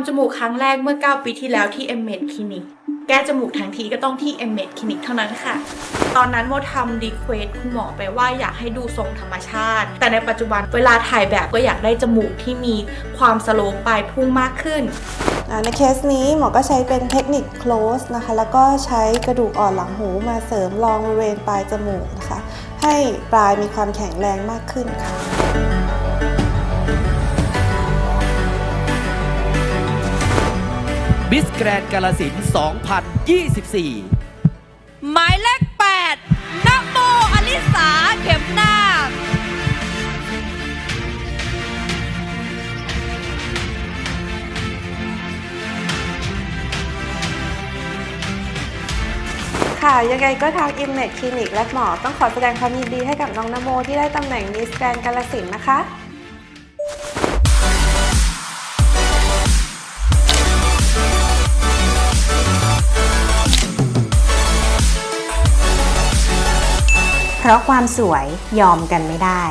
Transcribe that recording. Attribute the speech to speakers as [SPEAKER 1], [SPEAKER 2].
[SPEAKER 1] ำจมูกครั้งแรกเมื่อ 9 ปีที่แล้วที่ m อ็มคลินิกแก้จมูกทั้งทีก็ต้องที่ m อ็มคลินิกเท่านั้นค่ะ ตอนนั้นโมทำรีเควสคุณหมอไปว่าอยากให้ดูทรงธรรมชาติ แต่ในปัจจุบันเวลาถ่ายแบบก็อยากได้จมูกที่มีความสโลปปลายพุ่งมากขึ้น
[SPEAKER 2] ในเคสนี้หมอก็ใช้เป็นเทคนิค close นะคะ แล้วก็ใช้กระดูกอ่อนหลังหูมาเสริมรองบริเวณปลายจมูกนะคะ ให้ปลายมีความแข็งแรงมากขึ้นค่ะ
[SPEAKER 3] มิสแกรนกาลสินธุ์2024
[SPEAKER 4] หมายเลข8นะโมอลิสาเข็มนาค
[SPEAKER 2] ค่ะ ยังไงก็ทาง i m m e d Clinic และหมอต้องขอแสดงความยินดีให้กับน้องนโมที่ได้ตำแหน่ง Miss Grand กาลสินธุ์นะคะ
[SPEAKER 5] เพราะความสวยยอมกันไม่ได้